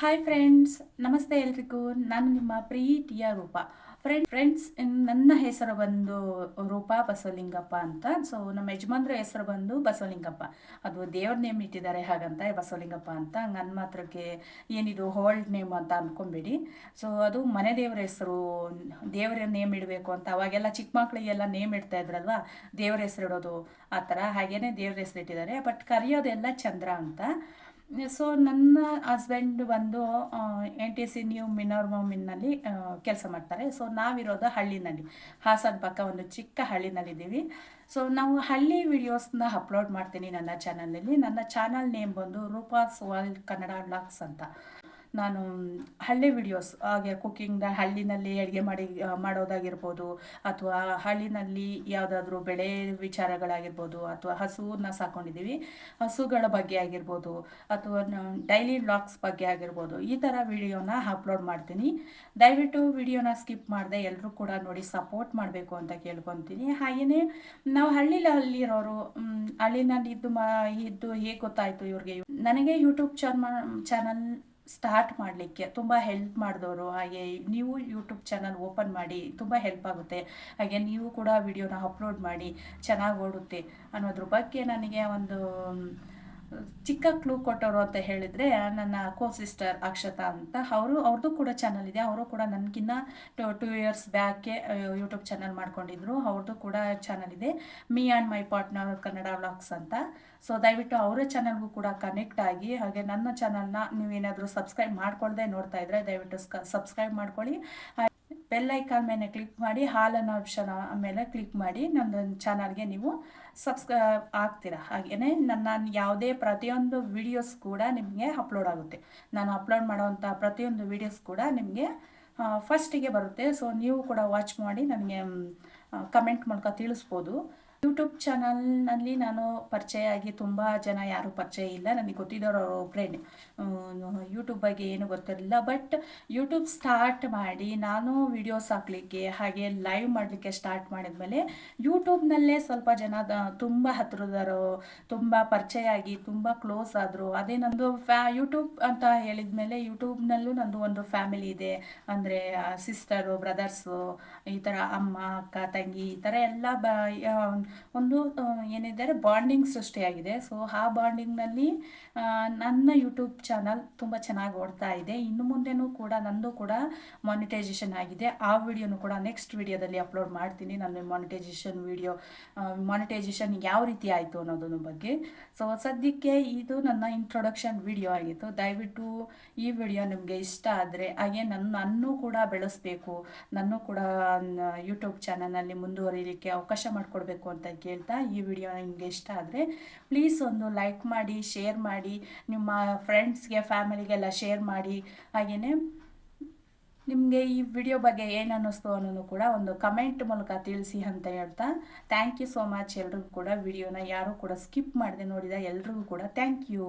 Hi friends ನಮಸ್ತೆ ಎಲ್ರಿಗೂ. ನಾನು ನಿಮ್ಮ ಪ್ರೀತಿಯ ರೂಪ. ಫ್ರೆಂಡ್ ಫ್ರೆಂಡ್ಸ್ ನನ್ನ ಹೆಸರು ಬಂದು ರೂಪಾ ಬಸವಲಿಂಗಪ್ಪ ಅಂತ. ಸೊ ನಮ್ಮ ಯಜಮಾನ್ರ ಹೆಸರು ಬಂದು ಬಸವಲಿಂಗಪ್ಪ. ಅದು ದೇವ್ರ ನೇಮ್ ಇಟ್ಟಿದ್ದಾರೆ ಹಾಗಂತ ಬಸವಲಿಂಗಪ್ಪ ಅಂತ. ನನ್ನ ಮಾತ್ರಕ್ಕೆ ಏನಿದು ಹೋಲ್ಡ್ ನೇಮ್ ಅಂತ ಅಂದ್ಕೊಂಬೇಡಿ ಸೊ ಅದು ಮನೆ ದೇವರ ಹೆಸರು, ದೇವರ ನೇಮ್ ಇಡಬೇಕು ಅಂತ. ಅವಾಗೆಲ್ಲ ಚಿಕ್ಕ ಮಕ್ಕಳಿಗೆಲ್ಲ ನೇಮ್ ಇಡ್ತಾ ಇದ್ರಲ್ವಾ? ದೇವ್ರ ಹೆಸರು ಇಡೋದು ಆ ಥರ. ಹಾಗೇನೆ ದೇವ್ರ ಹೆಸರು ಇಟ್ಟಿದ್ದಾರೆ. ಬಟ್ ಕರೆಯೋದೆಲ್ಲ ಚಂದ್ರ ಅಂತ. ಸೊ ನನ್ನ ಹಸ್ಬೆಂಡ್ ಬಂದು ಎನ್ ಟಿ ಸಿ ನ್ಯೂ ಮಿನ್ನರ್ಮಮಿನ್ನಲ್ಲಿ ಕೆಲಸ ಮಾಡ್ತಾರೆ. ಸೊ ನಾವಿರೋದು ಹಳ್ಳಿನಲ್ಲಿ. ಹಾಸನ ಪಕ್ಕ ಒಂದು ಚಿಕ್ಕ ಹಳ್ಳಿನಲ್ಲಿದ್ದೀವಿ ಸೊ ನಾವು ಹಳ್ಳಿ ವಿಡಿಯೋಸ್ನ ಅಪ್ಲೋಡ್ ಮಾಡ್ತೀನಿ ನನ್ನ ಚಾನಲಲ್ಲಿ ನನ್ನ ಚಾನಲ್ ನೇಮ್ ಬಂದು ರೂಪಾಸ್ ವರ್ಲ್ಡ್ ಕನ್ನಡ ಬ್ಲಾಗ್ಸ್ ಅಂತ. ನಾನು ಹಳ್ಳಿ ವಿಡಿಯೋಸ್ ಹಾಗೆ ಕುಕ್ಕಿಂಗ್ನ ಹಳ್ಳಿನಲ್ಲಿ ಅಡುಗೆ ಮಾಡಿ ಮಾಡೋದಾಗಿರ್ಬೋದು, ಅಥವಾ ಹಳ್ಳಿನಲ್ಲಿ ಯಾವುದಾದ್ರೂ ಬೆಳೆ ವಿಚಾರಗಳಾಗಿರ್ಬೋದು, ಅಥವಾ ಹಸುವನ್ನ ಸಾಕೊಂಡಿದ್ದೀವಿ, ಹಸುಗಳ ಬಗ್ಗೆ ಆಗಿರ್ಬೋದು, ಅಥವಾ ಡೈಲಿ ವ್ಲಾಗ್ಸ್ ಬಗ್ಗೆ ಆಗಿರ್ಬೋದು, ಈ ಥರ ವಿಡಿಯೋನ ಅಪ್ಲೋಡ್ ಮಾಡ್ತೀನಿ. ದಯವಿಟ್ಟು ವಿಡಿಯೋನ ಸ್ಕಿಪ್ ಮಾಡಿದೆ ಎಲ್ಲರೂ ಕೂಡ ನೋಡಿ ಸಪೋರ್ಟ್ ಮಾಡಬೇಕು ಅಂತ ಕೇಳ್ಕೊತೀನಿ. ಹಾಗೆಯೇ ನಾವು ಹಳ್ಳಿಲಲ್ಲಿರೋರು ಹಳ್ಳಿನಲ್ಲಿ ಇದ್ದು ಮಾ, ಇದ್ದು ಹೇಗೆ ಗೊತ್ತಾಯಿತು ಇವ್ರಿಗೆ? ನನಗೆ ಯೂಟ್ಯೂಬ್ ಚಾನಲ್ ಚಾನಲ್ ಸ್ಟಾರ್ಟ್ ಮಾಡಲಿಕ್ಕೆ ತುಂಬ ಹೆಲ್ಪ್ ಮಾಡಿದವರು ಹಾಗೆ ನೀವು ಯೂಟ್ಯೂಬ್ ಚಾನಲ್ ಓಪನ್ ಮಾಡಿ ತುಂಬ ಹೆಲ್ಪ್ ಆಗುತ್ತೆ. ಹಾಗೆ ನೀವು ಕೂಡ ವಿಡಿಯೋನ ಅಪ್ಲೋಡ್ ಮಾಡಿ ಚೆನ್ನಾಗಿ ಓಡುತ್ತೆ ಅನ್ನೋದ್ರ ಬಗ್ಗೆ ನನಗೆ ಒಂದು ಚಿಕ್ಕ ಕ್ಲೂ ಕೊಟ್ಟವರು ಅಂತ ಹೇಳಿದರೆ ನನ್ನ ಕೋ ಸಿಸ್ಟರ್ ಅಕ್ಷತಾ ಅಂತ. ಅವರು ಅವ್ರದ್ದು ಕೂಡ ಚಾನಲ್ ಇದೆ. ಅವರು ಕೂಡ ನನಗಿನ್ನ ಟೂ ಇಯರ್ಸ್ ಬ್ಯಾಕೆ ಯೂಟ್ಯೂಬ್ ಚಾನಲ್ ಮಾಡ್ಕೊಂಡಿದ್ರು. ಅವ್ರದ್ದು ಕೂಡ ಚಾನಲ್ ಇದೆ. Me and my partner Kannada vlogs ಅಂತ. ಸೊ ದಯವಿಟ್ಟು ಅವರ ಚಾನಲ್ಗೂ ಕೂಡ ಕನೆಕ್ಟ್ ಆಗಿ, ಹಾಗೆ ನನ್ನ ಚಾನಲ್ನ ನೀವೇನಾದರೂ ಸಬ್ಸ್ಕ್ರೈಬ್ ಮಾಡ್ಕೊಳ್ದೆ ನೋಡ್ತಾ ಇದ್ರೆ ದಯವಿಟ್ಟು ಸಬ್ಸ್ಕ್ರೈಬ್ ಮಾಡ್ಕೊಳ್ಳಿ. ಬೆಲ್ ಐಕಾನ್ ಮೇಲೆ ಕ್ಲಿಕ್ ಮಾಡಿ ಹಾಲನ್ನು ಆಪ್ಷನ್ ಮೇಲೆ ಕ್ಲಿಕ್ ಮಾಡಿ ನನ್ನ ಚಾನಲ್ಗೆ ನೀವು ಸಬ್ಸ್ಕ್ರೈಬ್ ಆಗ್ತೀರಾ. ಹಾಗೆಯೇ ನನ್ನ ಯಾವುದೇ ಪ್ರತಿಯೊಂದು ವಿಡಿಯೋಸ್ ಕೂಡ ನಿಮಗೆ ಅಪ್ಲೋಡ್ ಆಗುತ್ತೆ. ನಾನು ಅಪ್ಲೋಡ್ ಮಾಡುವಂಥ ಪ್ರತಿಯೊಂದು ವಿಡಿಯೋಸ್ ಕೂಡ ನಿಮಗೆ ಫಸ್ಟಿಗೆ ಬರುತ್ತೆ. ಸೊ ನೀವು ಕೂಡ ವಾಚ್ ಮಾಡಿ ನನಗೆ ಕಮೆಂಟ್ ಮೂಲಕ ತಿಳಿಸ್ಬೋದು. ಯೂಟ್ಯೂಬ್ ಚಾನಲ್ನಲ್ಲಿ ನಾನು ಪರಿಚಯ ಆಗಿ ತುಂಬ ಜನ ಯಾರೂ ಪರಿಚಯ ಇಲ್ಲ ನನಗೆ ಗೊತ್ತಿದ್ದವರು ಒಬ್ಬರೇ ಯೂಟ್ಯೂಬ್ ಬಗ್ಗೆ ಏನು ಗೊತ್ತಿರಲಿಲ್ಲ. ಬಟ್ ಯೂಟ್ಯೂಬ್ ಸ್ಟಾರ್ಟ್ ಮಾಡಿ ನಾನು ವಿಡಿಯೋಸ್ ಹಾಕ್ಲಿಕ್ಕೆ ಹಾಗೆ ಲೈವ್ ಮಾಡಲಿಕ್ಕೆ ಸ್ಟಾರ್ಟ್ ಮಾಡಿದ್ಮೇಲೆ ಯೂಟ್ಯೂಬ್ನಲ್ಲೇ ಸ್ವಲ್ಪ ಜನ ತುಂಬ ಹತ್ತಿರದವರು ತುಂಬ ಪರಿಚಯ ಆಗಿ ತುಂಬ ಕ್ಲೋಸ್ ಆದರು. ಅದೇ ನಂದು ಫ್ಯಾ ಯೂಟ್ಯೂಬ್ ಅಂತ ಹೇಳಿದ ಮೇಲೆ ಯೂಟ್ಯೂಬ್ನಲ್ಲೂ ನಂದು ಒಂದು ಫ್ಯಾಮಿಲಿ ಇದೆ. ಅಂದರೆ ಸಿಸ್ಟರು ಬ್ರದರ್ಸು ಈ ಥರ ಅಮ್ಮ, ಅಕ್ಕ, ತಂಗಿ ಈ ಥರ ಎಲ್ಲ ಬ ಒಂದು ಏನಿದ್ದಾರೆ ಬಾಂಡಿಂಗ್ ಸೃಷ್ಟಿಯಾಗಿದೆ. ಸೊ, ಆ ಬಾಂಡಿಂಗ್ನಲ್ಲಿ ನನ್ನ ಯೂಟ್ಯೂಬ್ ಚಾನಲ್ ತುಂಬ ಚೆನ್ನಾಗಿ ಓಡ್ತಾ ಇದೆ. ಇನ್ನು ಮುಂದೆನೂ ಕೂಡ ನಂದು ಕೂಡ ಮಾನಿಟೈಸೇಷನ್ ಆಗಿದೆ. ಆ ವಿಡಿಯೋನು ಕೂಡ ನೆಕ್ಸ್ಟ್ ವಿಡಿಯೋದಲ್ಲಿ ಅಪ್ಲೋಡ್ ಮಾಡ್ತೀನಿ. ನನ್ನ ಮಾನಿಟೈಸೇಷನ್ ವಿಡಿಯೋ ಮಾನಿಟೈಸೇಷನ್ ಯಾವ ರೀತಿ ಆಯಿತು ಅನ್ನೋದನ್ನ ಬಗ್ಗೆ. ಸೊ, ಸದ್ಯಕ್ಕೆ ಇದು ನನ್ನ ಇಂಟ್ರೊಡಕ್ಷನ್ ವಿಡಿಯೋ ಆಗಿತ್ತು. ದಯವಿಟ್ಟು ಈ ವಿಡಿಯೋ ನಿಮಗೆ ಇಷ್ಟ ಆದರೆ, ಹಾಗೆ ನನ್ನ, ನನ್ನೂ ಕೂಡ ಬೆಳೆಸಬೇಕು. ನನ್ನೂ ಕೂಡ ಯೂಟ್ಯೂಬ್ ಚಾನಲ್ನಲ್ಲಿ ಮುಂದುವರಿಲಿಕ್ಕೆ ಅವಕಾಶ ಮಾಡಿಕೊಡ್ಬೇಕು ಅಂತ ಕೇಳ್ತಾ ಈ ವಿಡಿಯೋ ನಿಮಗೆ ಇಷ್ಟ ಆದರೆ ಪ್ಲೀಸ್ ಒಂದು ಲೈಕ್ ಮಾಡಿ ಶೇರ್ ಮಾಡಿ, ನಿಮ್ಮ ಫ್ರೆಂಡ್ಸ್ಗೆ ಫ್ಯಾಮಿಲಿಗೆಲ್ಲ ಶೇರ್ ಮಾಡಿ. ಹಾಗೆಯೇ ನಿಮಗೆ ಈ ವಿಡಿಯೋ ಬಗ್ಗೆ ಏನು ಅನ್ನಿಸ್ತು ಅನ್ನೋದು ಕೂಡ ಒಂದು ಕಮೆಂಟ್ ಮೂಲಕ ತಿಳಿಸಿ ಅಂತ ಹೇಳ್ತಾ ಥ್ಯಾಂಕ್ ಯು ಸೋ ಮಚ್ ಎಲ್ರಿಗೂ ಕೂಡ ವಿಡಿಯೋನ ಯಾರೂ ಕೂಡ ಸ್ಕಿಪ್ ಮಾಡದೆ ನೋಡಿದ ಎಲ್ರಿಗೂ ಕೂಡ ಥ್ಯಾಂಕ್ ಯು